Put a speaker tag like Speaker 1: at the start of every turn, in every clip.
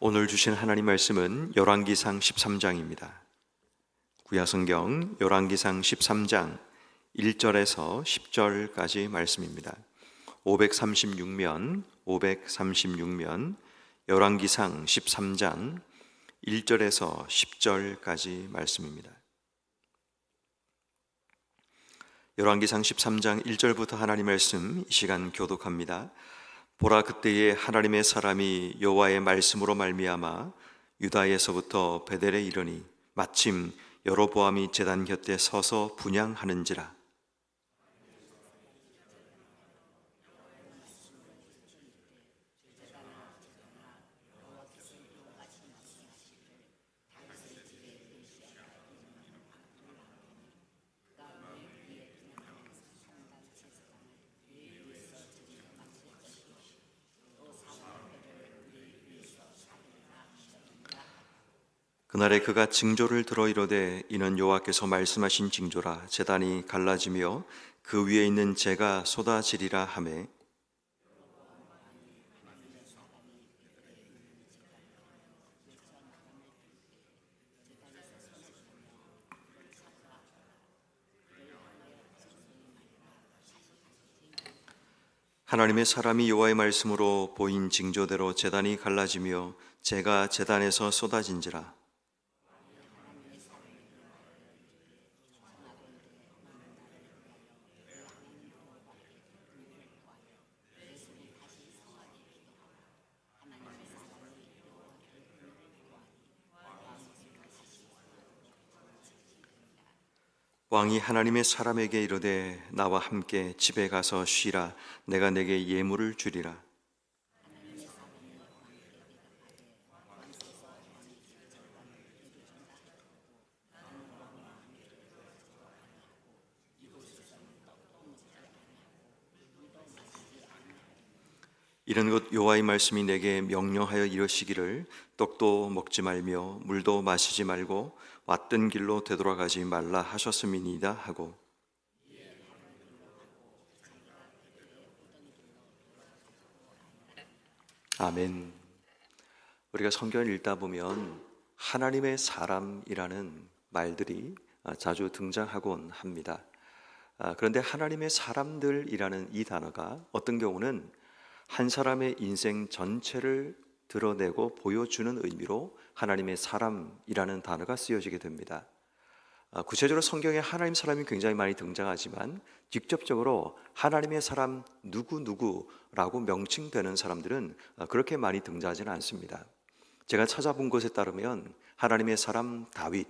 Speaker 1: 오늘 주신 하나님 말씀은 열왕기상 13장입니다. 구야성경 열왕기상 13장 1절에서 10절까지 말씀입니다. 536면 536면 열왕기상 13장 1절에서 10절까지 말씀입니다. 열왕기상 13장 1절부터 하나님 말씀 이 시간 교독합니다. 보라 그때에 하나님의 사람이 여호와의 말씀으로 말미암아 유다에서부터 베델에 이르니 마침 여로보암이 제단 곁에 서서 분양하는지라 그날에 그가 징조를 들어 이르되 이는 여호와께서 말씀하신 징조라 제단이 갈라지며 그 위에 있는 재가 쏟아지리라 하매. 하나님의 사람이 여호와의 말씀으로 보인 징조대로 제단이 갈라지며 재가 제단에서 쏟아진지라 왕이 하나님의 사람에게 이르되 나와 함께 집에 가서 쉬라. 내가 내게 예물을 주리라. 이런 것 여호와의 말씀이 내게 명령하여 이르시기를 떡도 먹지 말며 물도 마시지 말고 왔던 길로 되돌아가지 말라 하셨음이니이다 하고 아멘. 우리가 성경을 읽다 보면 하나님의 사람이라는 말들이 자주 등장하곤 합니다. 아, 그런데 하나님의 사람들이라는 이 단어가 어떤 경우는 한 사람의 인생 전체를 드러내고 보여주는 의미로 하나님의 사람이라는 단어가 쓰여지게 됩니다. 아, 구체적으로 성경에 하나님 사람이 굉장히 많이 등장하지만 직접적으로 하나님의 사람 누구 누구라고 명칭되는 사람들은 아, 그렇게 많이 등장하지는 않습니다. 제가 찾아본 것에 따르면 하나님의 사람 다윗,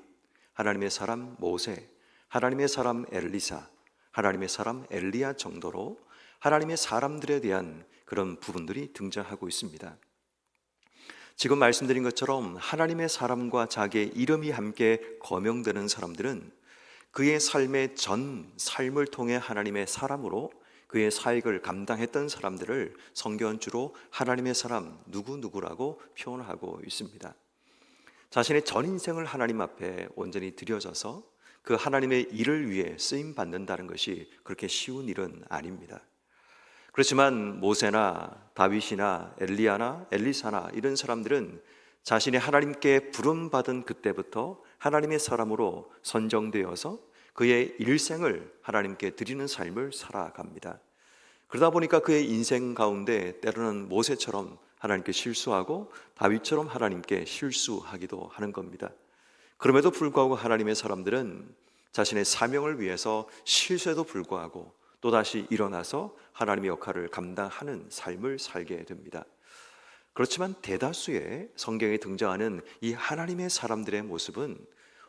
Speaker 1: 하나님의 사람 모세, 하나님의 사람 엘리사, 하나님의 사람 엘리야 정도로 하나님의 사람들에 대한 그런 부분들이 등장하고 있습니다. 지금 말씀드린 것처럼 하나님의 사람과 자기의 이름이 함께 거명되는 사람들은 그의 삶의 전 삶을 통해 하나님의 사람으로 그의 사역을 감당했던 사람들을 성경은 주로 하나님의 사람 누구누구라고 표현하고 있습니다. 자신의 전 인생을 하나님 앞에 온전히 들여져서 그 하나님의 일을 위해 쓰임 받는다는 것이 그렇게 쉬운 일은 아닙니다. 그렇지만 모세나 다윗이나 엘리야나 엘리사나 이런 사람들은 자신이 하나님께 부름 받은 그때부터 하나님의 사람으로 선정되어서 그의 일생을 하나님께 드리는 삶을 살아갑니다. 그러다 보니까 그의 인생 가운데 때로는 모세처럼 하나님께 실수하고 다윗처럼 하나님께 실수하기도 하는 겁니다. 그럼에도 불구하고 하나님의 사람들은 자신의 사명을 위해서 실수에도 불구하고 또다시 일어나서 하나님의 역할을 감당하는 삶을 살게 됩니다. 그렇지만 대다수의 성경에 등장하는 이 하나님의 사람들의 모습은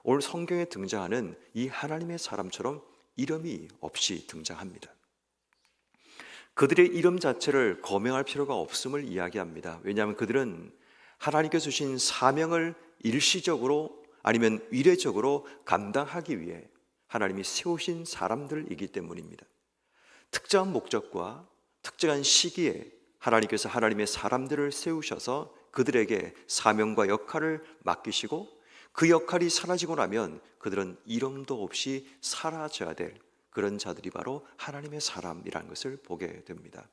Speaker 1: 오늘 성경에 등장하는 이 하나님의 사람처럼 이름이 없이 등장합니다. 그들의 이름 자체를 거명할 필요가 없음을 이야기합니다. 왜냐하면 그들은 하나님께서 주신 사명을 일시적으로 아니면 위례적으로 감당하기 위해 하나님이 세우신 사람들이기 때문입니다. 특정한 목적과 특정한 시기에 하나님께서 하나님의 사람들을 세우셔서 그들에게 사명과 역할을 맡기시고 그 역할이 사라지고 나면 그들은 이름도 없이 사라져야 될 그런 자들이 바로 하나님의 사람이라는 것을 보게 됩니다.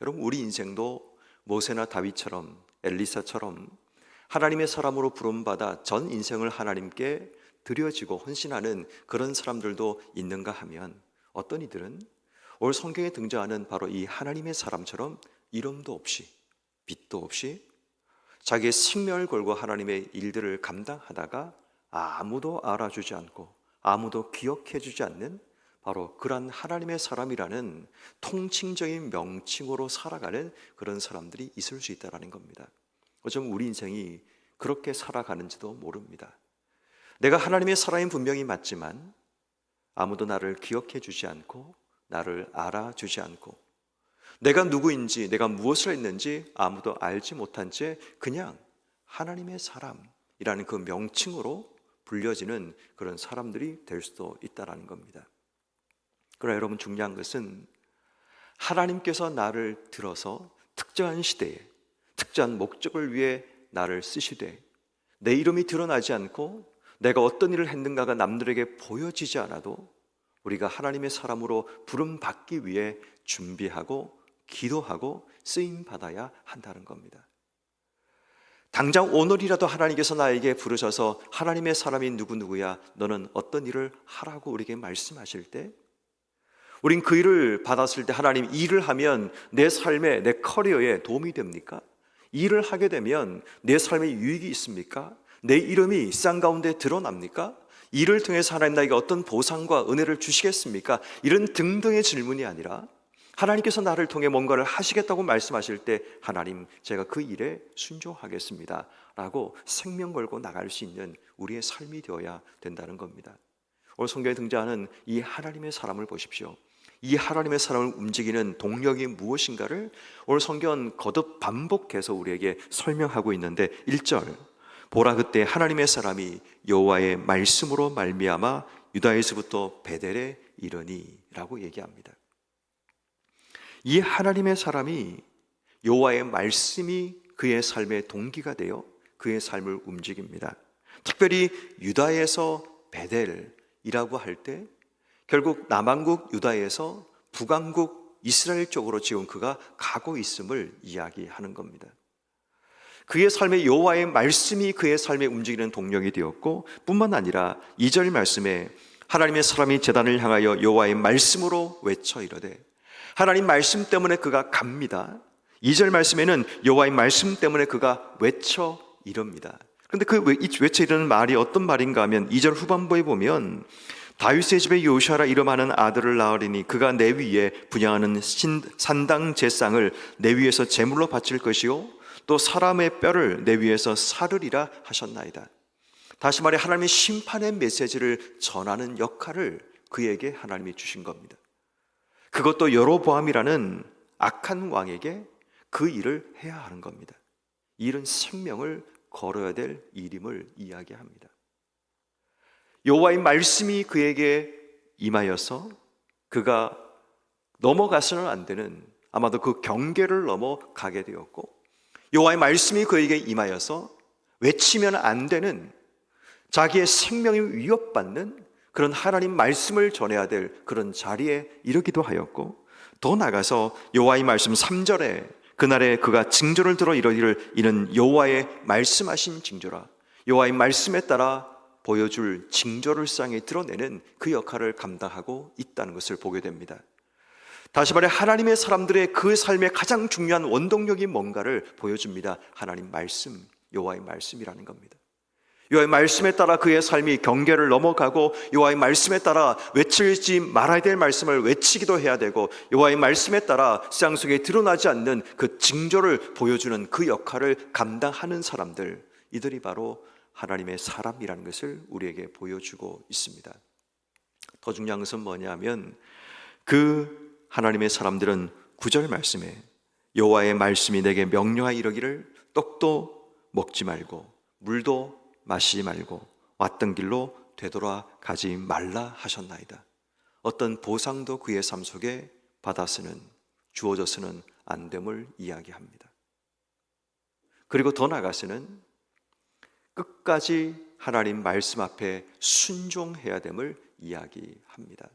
Speaker 1: 여러분 우리 인생도 모세나 다윗처럼 엘리사처럼 하나님의 사람으로 부름받아 전 인생을 하나님께 드려지고 헌신하는 그런 사람들도 있는가 하면 어떤 이들은 오늘 성경에 등장하는 바로 이 하나님의 사람처럼 이름도 없이 빚도 없이 자기의 생명을 걸고 하나님의 일들을 감당하다가 아무도 알아주지 않고 아무도 기억해 주지 않는 바로 그러한 하나님의 사람이라는 통칭적인 명칭으로 살아가는 그런 사람들이 있을 수 있다는 겁니다. 어쩜 우리 인생이 그렇게 살아가는지도 모릅니다. 내가 하나님의 사람인 분명히 맞지만 아무도 나를 기억해 주지 않고 나를 알아주지 않고 내가 누구인지 내가 무엇을 했는지 아무도 알지 못한 채 그냥 하나님의 사람이라는 그 명칭으로 불려지는 그런 사람들이 될 수도 있다라는 겁니다. 그러나 여러분 중요한 것은 하나님께서 나를 들어서 특정한 시대에 특정한 목적을 위해 나를 쓰시되 내 이름이 드러나지 않고 내가 어떤 일을 했는가가 남들에게 보여지지 않아도 우리가 하나님의 사람으로 부름 받기 위해 준비하고 기도하고 쓰임 받아야 한다는 겁니다. 당장 오늘이라도 하나님께서 나에게 부르셔서 하나님의 사람이 누구누구야 너는 어떤 일을 하라고 우리에게 말씀하실 때 우린 그 일을 받았을 때 하나님 일을 하면 내 삶에 내 커리어에 도움이 됩니까? 일을 하게 되면 내 삶에 유익이 있습니까? 내 이름이 쌍 가운데 드러납니까? 일을 통해서 하나님 나에게 어떤 보상과 은혜를 주시겠습니까? 이런 등등의 질문이 아니라 하나님께서 나를 통해 뭔가를 하시겠다고 말씀하실 때 하나님 제가 그 일에 순종하겠습니다. 라고 생명 걸고 나갈 수 있는 우리의 삶이 되어야 된다는 겁니다. 오늘 성경에 등장하는 이 하나님의 사람을 보십시오. 이 하나님의 사람을 움직이는 동력이 무엇인가를 오늘 성경 거듭 반복해서 우리에게 설명하고 있는데 1절 보라 그때 하나님의 사람이 여호와의 말씀으로 말미암아 유다에서부터 베델에 이르니라고 얘기합니다. 이 하나님의 사람이 여호와의 말씀이 그의 삶의 동기가 되어 그의 삶을 움직입니다. 특별히 유다에서 베델이라고 할 때 결국 남왕국 유다에서 북왕국 이스라엘 쪽으로 지금 그가 가고 있음을 이야기하는 겁니다. 그의 삶의 여호와의 말씀이 그의 삶에 움직이는 동력이 되었고 뿐만 아니라 2절 말씀에 하나님의 사람이 재단을 향하여 여호와의 말씀으로 외쳐 이르되 하나님 말씀 때문에 그가 갑니다. 2절 말씀에는 여호와의 말씀 때문에 그가 외쳐 이릅니다. 그런데 그 외쳐 이르는 말이 어떤 말인가 하면 2절 후반부에 보면 다윗의 집에 요시아라 이름하는 아들을 낳으리니 그가 내 위에 분양하는 신, 산당 제상을 내 위에서 제물로 바칠 것이요 또 사람의 뼈를 내 위에서 사르리라 하셨나이다. 다시 말해 하나님의 심판의 메시지를 전하는 역할을 그에게 하나님이 주신 겁니다. 그것도 여로보암이라는 악한 왕에게 그 일을 해야 하는 겁니다. 일은 생명을 걸어야 될 일임을 이야기합니다. 여호와의 말씀이 그에게 임하여서 그가 넘어가서는 안 되는 아마도 그 경계를 넘어가게 되었고 여호와의 말씀이 그에게 임하여서 외치면 안 되는 자기의 생명이 위협받는 그런 하나님 말씀을 전해야 될 그런 자리에 이르기도 하였고 더 나가서 여호와의 말씀 3절에 그날에 그가 징조를 들어 이르기를 이는 여호와의 말씀하신 징조라 여호와의 말씀에 따라 보여줄 징조를 쌍에 드러내는 그 역할을 감당하고 있다는 것을 보게 됩니다. 다시 말해 하나님의 사람들의 그 삶의 가장 중요한 원동력이 뭔가를 보여줍니다. 하나님 말씀, 여호와의 말씀이라는 겁니다. 여호와의 말씀에 따라 그의 삶이 경계를 넘어가고 여호와의 말씀에 따라 외치지 말아야 될 말씀을 외치기도 해야 되고 여호와의 말씀에 따라 세상 속에 드러나지 않는 그 징조를 보여주는 그 역할을 감당하는 사람들 이들이 바로 하나님의 사람이라는 것을 우리에게 보여주고 있습니다. 더 중요한 것은 뭐냐면 그 하나님의 사람들은 구절 말씀에 여호와의 말씀이 내게 명령하여 이르기를 떡도 먹지 말고 물도 마시지 말고 왔던 길로 되돌아 가지 말라 하셨나이다. 어떤 보상도 그의 삶 속에 받아서는 주어져서는 안 됨을 이야기합니다. 그리고 더 나가서는 끝까지 하나님 말씀 앞에 순종해야 됨을 이야기합니다.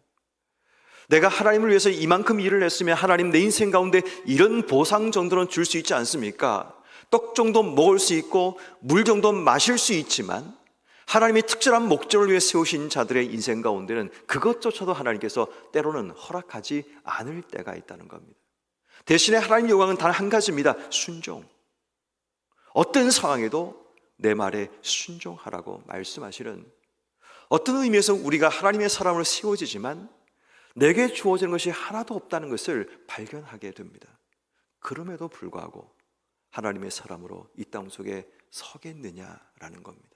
Speaker 1: 내가 하나님을 위해서 이만큼 일을 했으면 하나님 내 인생 가운데 이런 보상 정도는 줄 수 있지 않습니까? 떡 정도 먹을 수 있고 물 정도 마실 수 있지만 하나님이 특별한 목적을 위해 세우신 자들의 인생 가운데는 그것조차도 하나님께서 때로는 허락하지 않을 때가 있다는 겁니다. 대신에 하나님 요구하는 단 한 가지입니다. 순종. 어떤 상황에도 내 말에 순종하라고 말씀하시는 어떤 의미에서 우리가 하나님의 사람으로 세워지지만 내게 주어지는 것이 하나도 없다는 것을 발견하게 됩니다. 그럼에도 불구하고 하나님의 사람으로 이 땅 속에 서겠느냐라는 겁니다.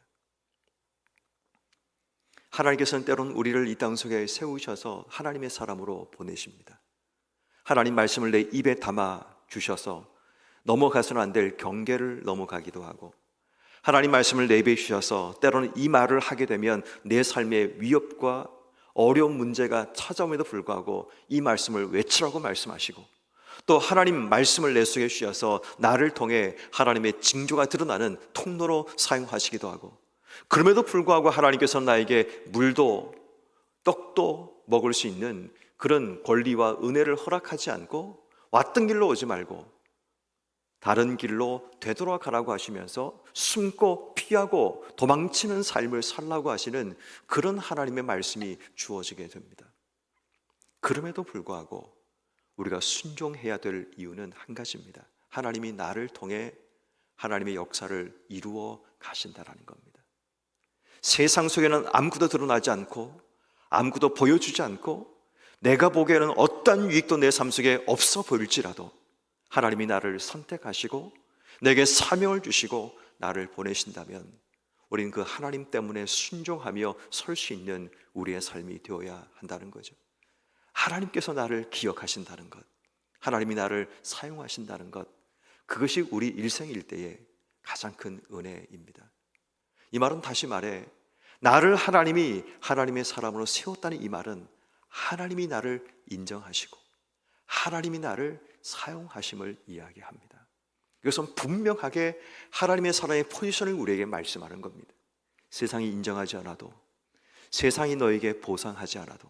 Speaker 1: 하나님께서는 때론 우리를 이 땅 속에 세우셔서 하나님의 사람으로 보내십니다. 하나님 말씀을 내 입에 담아 주셔서 넘어가서는 안 될 경계를 넘어가기도 하고 하나님 말씀을 내 입에 주셔서 때로는 이 말을 하게 되면 내 삶의 위협과 어려운 문제가 찾아옴에도 불구하고 이 말씀을 외치라고 말씀하시고 또 하나님 말씀을 내 속에 주셔서 나를 통해 하나님의 징조가 드러나는 통로로 사용하시기도 하고 그럼에도 불구하고 하나님께서 나에게 물도 떡도 먹을 수 있는 그런 권리와 은혜를 허락하지 않고 왔던 길로 오지 말고 다른 길로 되돌아가라고 하시면서 숨고 피하고 도망치는 삶을 살라고 하시는 그런 하나님의 말씀이 주어지게 됩니다. 그럼에도 불구하고 우리가 순종해야 될 이유는 한 가지입니다. 하나님이 나를 통해 하나님의 역사를 이루어 가신다라는 겁니다. 세상 속에는 아무것도 드러나지 않고 아무것도 보여주지 않고 내가 보기에는 어떤 유익도 내 삶 속에 없어 보일지라도 하나님이 나를 선택하시고 내게 사명을 주시고 나를 보내신다면 우리는 그 하나님 때문에 순종하며 설 수 있는 우리의 삶이 되어야 한다는 거죠. 하나님께서 나를 기억하신다는 것, 하나님이 나를 사용하신다는 것, 그것이 우리 일생일 때의 가장 큰 은혜입니다. 이 말은 다시 말해, 나를 하나님이 하나님의 사람으로 세웠다는 이 말은 하나님이 나를 인정하시고, 하나님이 나를 사용하심을 이야기합니다. 이것은 분명하게 하나님의 사람의 포지션을 우리에게 말씀하는 겁니다. 세상이 인정하지 않아도, 세상이 너에게 보상하지 않아도,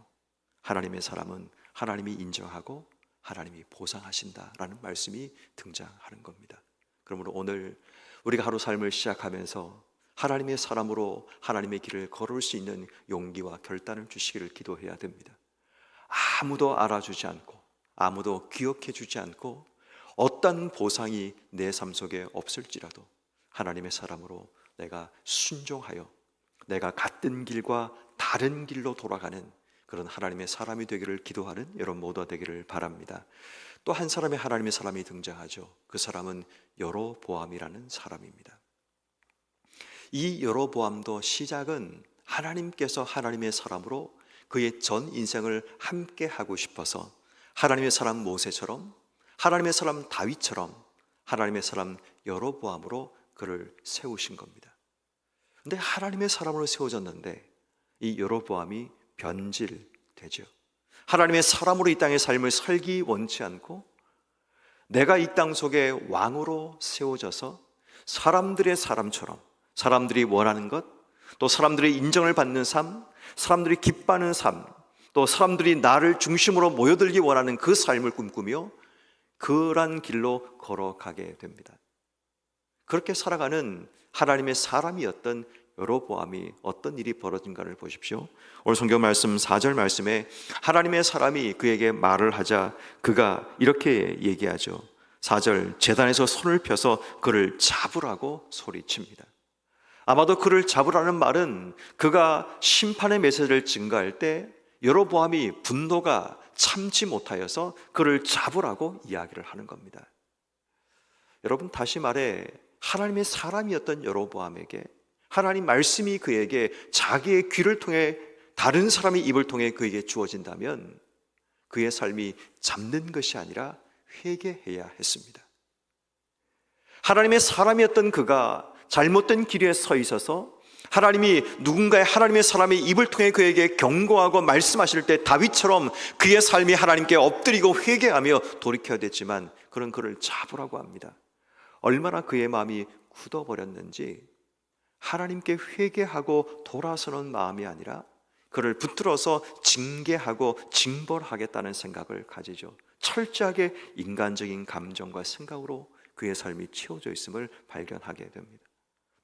Speaker 1: 하나님의 사람은 하나님이 인정하고 하나님이 보상하신다라는 말씀이 등장하는 겁니다. 그러므로 오늘 우리가 하루 삶을 시작하면서 하나님의 사람으로 하나님의 길을 걸을 수 있는 용기와 결단을 주시기를 기도해야 됩니다. 아무도 알아주지 않고 아무도 기억해 주지 않고 어떤 보상이 내 삶 속에 없을지라도 하나님의 사람으로 내가 순종하여 내가 갔던 길과 다른 길로 돌아가는 그런 하나님의 사람이 되기를 기도하는 여러분 모두가 되기를 바랍니다. 또 한 사람의 하나님의 사람이 등장하죠. 그 사람은 여로보암이라는 사람입니다. 이 여로보암도 시작은 하나님께서 하나님의 사람으로 그의 전 인생을 함께 하고 싶어서 하나님의 사람 모세처럼 하나님의 사람 다윗처럼 하나님의 사람 여로보암으로 그를 세우신 겁니다. 근데 하나님의 사람으로 세워졌는데 이 여로보암이 변질되죠. 하나님의 사람으로 이 땅의 삶을 살기 원치 않고 내가 이 땅 속에 왕으로 세워져서 사람들의 사람처럼 사람들이 원하는 것, 또 사람들의 인정을 받는 삶, 사람들이 기뻐하는 삶, 또 사람들이 나를 중심으로 모여들기 원하는 그 삶을 꿈꾸며 그런 길로 걸어가게 됩니다. 그렇게 살아가는 하나님의 사람이었던 여로보암이 어떤 일이 벌어진가를 보십시오. 오늘 성경 말씀 4절 말씀에 하나님의 사람이 그에게 말을 하자 그가 이렇게 얘기하죠. 4절 재단에서 손을 펴서 그를 잡으라고 소리칩니다. 아마도 그를 잡으라는 말은 그가 심판의 메시지를 증가할 때 여로보암이 분노가 참지 못하여서 그를 잡으라고 이야기를 하는 겁니다. 여러분 다시 말해 하나님의 사람이었던 여로보암에게 하나님 말씀이 그에게 자기의 귀를 통해 다른 사람의 입을 통해 그에게 주어진다면 그의 삶이 잡는 것이 아니라 회개해야 했습니다. 하나님의 사람이었던 그가 잘못된 길에 서 있어서 하나님이 누군가의 하나님의 사람의 입을 통해 그에게 경고하고 말씀하실 때 다윗처럼 그의 삶이 하나님께 엎드리고 회개하며 돌이켜야 됐지만 그런 그를 잡으라고 합니다. 얼마나 그의 마음이 굳어버렸는지 하나님께 회개하고 돌아서는 마음이 아니라 그를 붙들어서 징계하고 징벌하겠다는 생각을 가지죠. 철저하게 인간적인 감정과 생각으로 그의 삶이 채워져 있음을 발견하게 됩니다.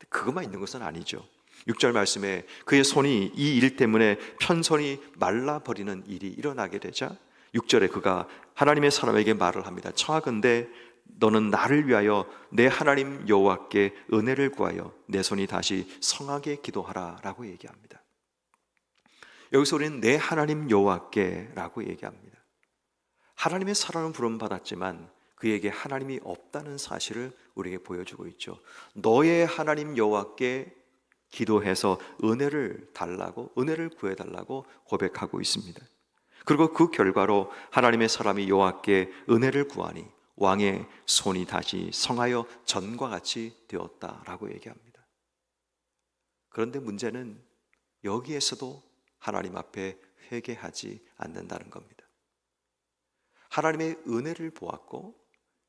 Speaker 1: 그것만 있는 것은 아니죠. 6절 말씀에 그의 손이 이 일 때문에 편손이 말라버리는 일이 일어나게 되자 6절에 그가 하나님의 사람에게 말을 합니다. 청하건대 너는 나를 위하여 내 하나님 여호와께 은혜를 구하여 내 손이 다시 성하게 기도하라라고 얘기합니다. 여기서 우리는 내 하나님 여호와께라고 얘기합니다. 하나님의 사랑을 부름 받았지만 그에게 하나님이 없다는 사실을 우리에게 보여주고 있죠. 너의 하나님 여호와께 기도해서 은혜를 달라고 은혜를 구해 달라고 고백하고 있습니다. 그리고 그 결과로 하나님의 사람이 여호와께 은혜를 구하니 왕의 손이 다시 성하여 전과 같이 되었다라고 얘기합니다. 그런데 문제는 여기에서도 하나님 앞에 회개하지 않는다는 겁니다. 하나님의 은혜를 보았고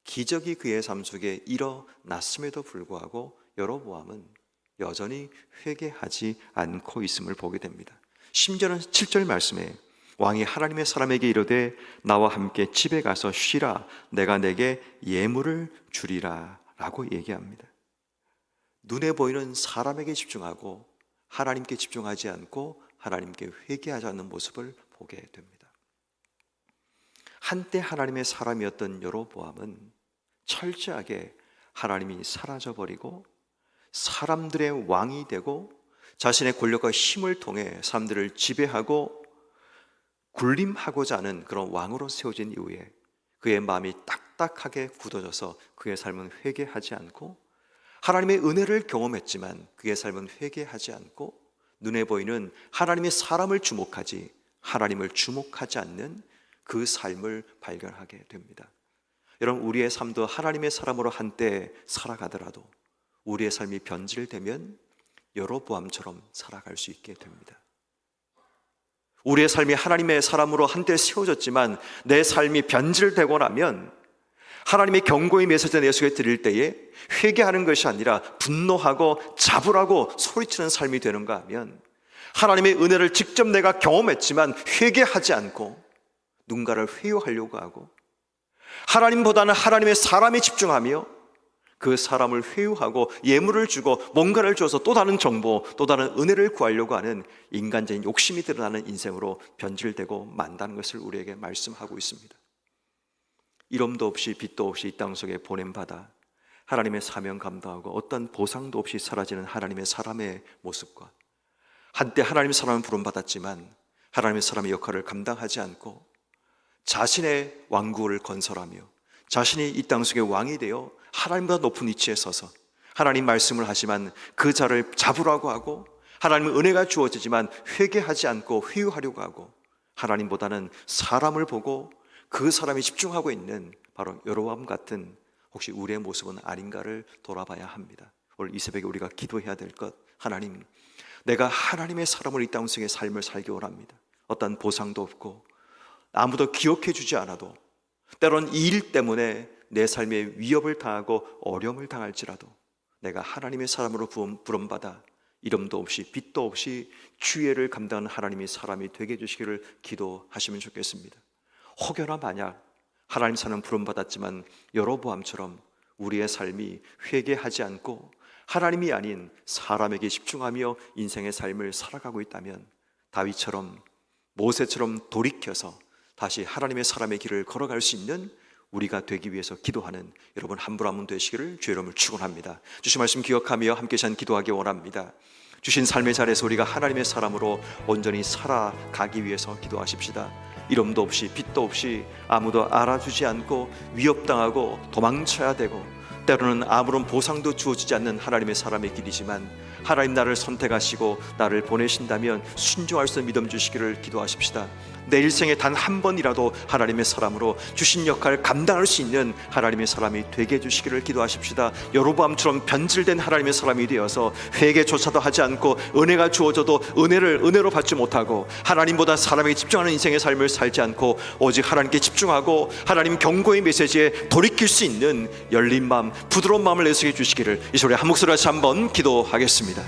Speaker 1: 기적이 그의 삶 속에 일어났음에도 불구하고 여로보암은 여전히 회개하지 않고 있음을 보게 됩니다. 심지어는 7절 말씀에 왕이 하나님의 사람에게 이르되 나와 함께 집에 가서 쉬라 내가 내게 예물을 주리라 라고 얘기합니다. 눈에 보이는 사람에게 집중하고 하나님께 집중하지 않고 하나님께 회개하지 않는 모습을 보게 됩니다. 한때 하나님의 사람이었던 여로보암은 철저하게 하나님이 사라져 버리고 사람들의 왕이 되고 자신의 권력과 힘을 통해 사람들을 지배하고 굴림하고자 하는 그런 왕으로 세워진 이후에 그의 마음이 딱딱하게 굳어져서 그의 삶은 회개하지 않고 하나님의 은혜를 경험했지만 그의 삶은 회개하지 않고 눈에 보이는 하나님의 사람을 주목하지 하나님을 주목하지 않는 그 삶을 발견하게 됩니다. 여러분 우리의 삶도 하나님의 사람으로 한때 살아가더라도 우리의 삶이 변질되면 여로보암처럼 살아갈 수 있게 됩니다. 우리의 삶이 하나님의 사람으로 한때 세워졌지만 내 삶이 변질되고 나면 하나님의 경고의 메시지 내 속에 드릴 때에 회개하는 것이 아니라 분노하고 잡으라고 소리치는 삶이 되는가 하면 하나님의 은혜를 직접 내가 경험했지만 회개하지 않고 누군가를 회유하려고 하고 하나님보다는 하나님의 사람에 집중하며 그 사람을 회유하고 예물을 주고 뭔가를 줘서 또 다른 정보, 또 다른 은혜를 구하려고 하는 인간적인 욕심이 드러나는 인생으로 변질되고 만다는 것을 우리에게 말씀하고 있습니다. 이름도 없이 빛도 없이 이 땅 속에 보냄받아 하나님의 사명 감당하고 어떤 보상도 없이 사라지는 하나님의 사람의 모습과 한때 하나님의 사람은 부름받았지만 하나님의 사람의 역할을 감당하지 않고 자신의 왕국을 건설하며 자신이 이 땅 속에 왕이 되어 하나님보다 높은 위치에 서서 하나님 말씀을 하지만 그 자를 잡으라고 하고 하나님의 은혜가 주어지지만 회개하지 않고 회유하려고 하고 하나님보다는 사람을 보고 그 사람이 집중하고 있는 바로 여로암 같은 혹시 우리의 모습은 아닌가를 돌아봐야 합니다. 오늘 이 새벽에 우리가 기도해야 될 것 하나님 내가 하나님의 사람을 이 땅속에 삶을 살기 원합니다. 어떤 보상도 없고 아무도 기억해 주지 않아도 때론 이 일 때문에 내 삶에 위협을 당하고 어려움을 당할지라도 내가 하나님의 사람으로 부름받아 이름도 없이 빛도 없이 주의를 감당하는 하나님의 사람이 되게 해주시기를 기도하시면 좋겠습니다. 혹여나 만약 하나님 사는 부름받았지만 여로보암처럼 우리의 삶이 회개하지 않고 하나님이 아닌 사람에게 집중하며 인생의 삶을 살아가고 있다면 다윗처럼 모세처럼 돌이켜서 다시 하나님의 사람의 길을 걸어갈 수 있는 우리가 되기 위해서 기도하는 여러분 한분한분 되시기를 주의 이름을 축원합니다. 주신 말씀 기억하며 함께 산 기도하기 원합니다. 주신 삶의 자리에서 우리가 하나님의 사람으로 온전히 살아가기 위해서 기도하십시다. 이름도 없이 빛도 없이 아무도 알아주지 않고 위협당하고 도망쳐야 되고 때로는 아무런 보상도 주어지지 않는 하나님의 사람의 길이지만 하나님 나를 선택하시고 나를 보내신다면 순종할 수 있는 믿음 주시기를 기도하십시다. 내 일생에 단 한 번이라도 하나님의 사람으로 주신 역할을 감당할 수 있는 하나님의 사람이 되게 해주시기를 기도하십시다. 여로보암처럼 변질된 하나님의 사람이 되어서 회개조차도 하지 않고 은혜가 주어져도 은혜를 은혜로 받지 못하고 하나님보다 사람에게 집중하는 인생의 삶을 살지 않고 오직 하나님께 집중하고 하나님 경고의 메시지에 돌이킬 수 있는 열린 마음, 부드러운 마음을 내수해 주시기를 이 소리 한 목소리 다시 한번 기도하겠습니다.